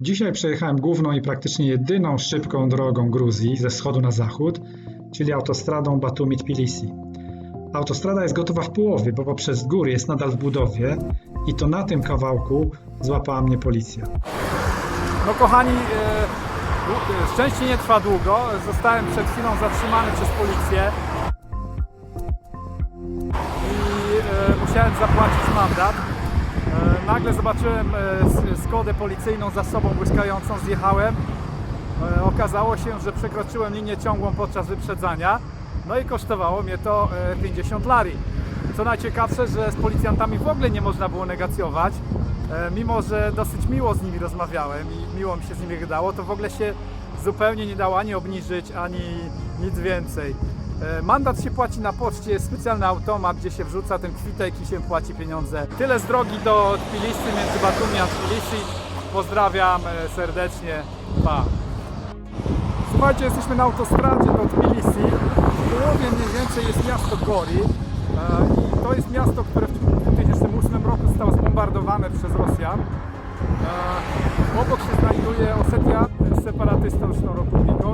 Dzisiaj przejechałem główną i praktycznie jedyną szybką drogą Gruzji ze wschodu na zachód, czyli autostradą Batumi-Tbilisi. Autostrada jest gotowa w połowie, bo poprzez góry jest nadal w budowie i to na tym kawałku złapała mnie policja. No kochani, e, e, szczęście nie trwa długo. Zostałem przed chwilą zatrzymany przez policję i e, musiałem zapłacić mandat. E, nagle zobaczyłem e, Skodę policyjną za sobą błyskającą, zjechałem. E, okazało się, że przekroczyłem linię ciągłą podczas wyprzedzania. No i kosztowało mnie to e, 50 lari. Co najciekawsze, że z policjantami w ogóle nie można było negacjować. Mimo, że dosyć miło z nimi rozmawiałem i miło mi się z nimi gadało, to w ogóle się zupełnie nie dało ani obniżyć, ani nic więcej. E, Mandat się płaci na poczcie, jest specjalny automat, gdzie się wrzuca ten kwitek i się płaci pieniądze. Tyle z drogi do Tbilisi, między Batumi a Tbilisi. Pozdrawiam e, serdecznie. Pa! Słuchajcie, jesteśmy na autostradzie do Tbilisi. W połowie mniej więcej jest miasto Gori. E, I to jest miasto, które w 2008 roku zostało zbombardowane przez Rosjan. Obok się znajduje Osetia z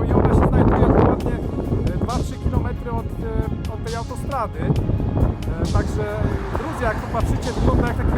i ona się znajduje dokładnie e, 2-3 km od, e, od tej autostrady. E, Także Gruzja, jak popatrzycie, wygląda jak taki